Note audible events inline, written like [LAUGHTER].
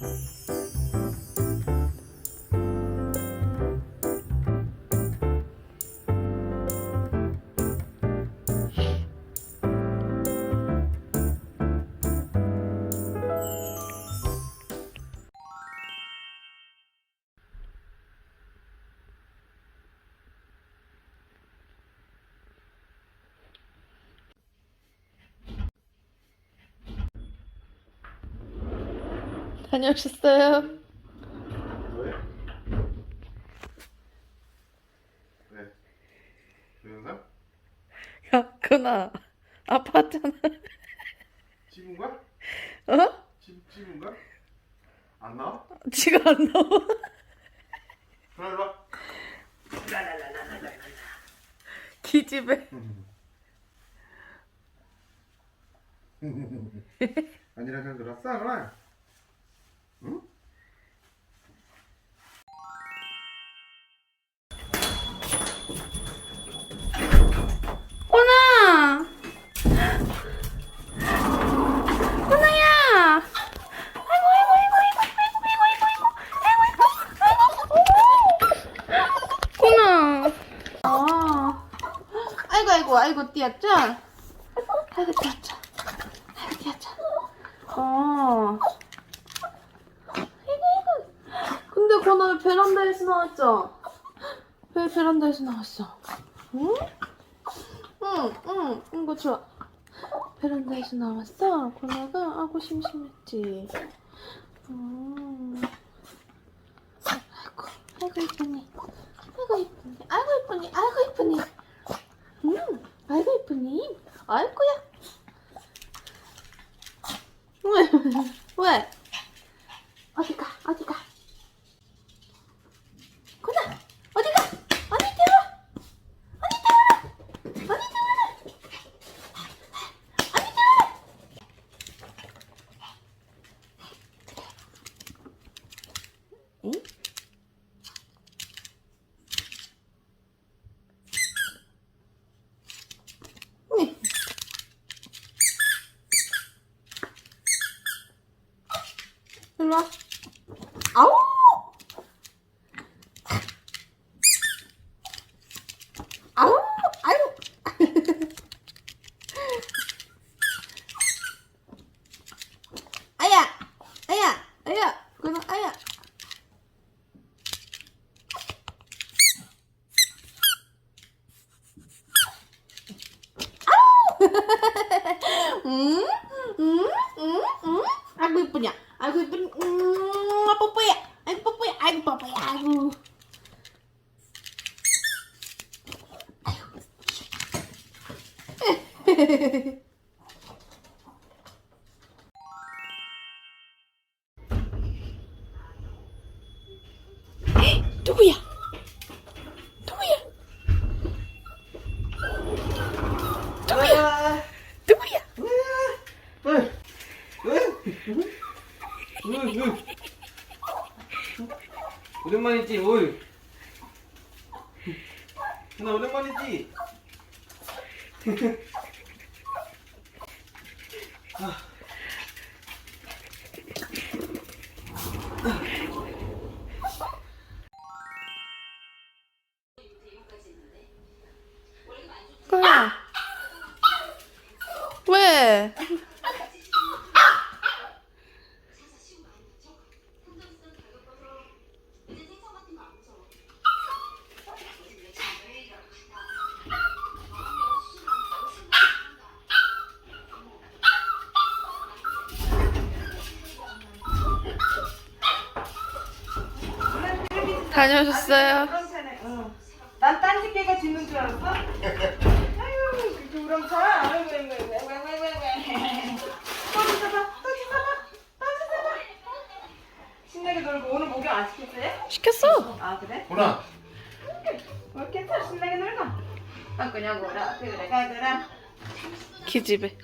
Música 다녀오셨어요? 왜? 왜? 동영상? 야, 그나 아팠잖아. 찍은 거야? 어? 찍, 찍은 거야? 안 나와? 지가 안 나와. 그럼 일로 와. 기집애. 아니라 그냥 들었어 그럼? 아이고, 아이고, 아이고, 띠았죠? 아이고, 띠았죠? 아이고, 띠았죠? 어. 근데 건아 왜 베란다에서 나왔죠? 왜 베란다에서 나왔어? 응? 응, 응, 이거 좋아. 베란다에서 나왔어? 고나가 아고 심심했지. 음. 아이고, 아이고 이쁘니, What? ขึ้นวะเอ้า [LAUGHS] 누구야? 누구야? 누구야? 누구야? 왜? 왜? 왜? 왜? 오랜만이지, 오이. 나 오랜만이지. [LAUGHS] 거야. 왜? 다녀오셨어요? 난 딴지 개가 짖는 줄 알았어. 아유, 그게 우렁차. 시켰어. 아 그래? 보라 오늘 괜찮아 신나게 놀고. 빵꾸냐고 오라 그래 가거라. 기집애.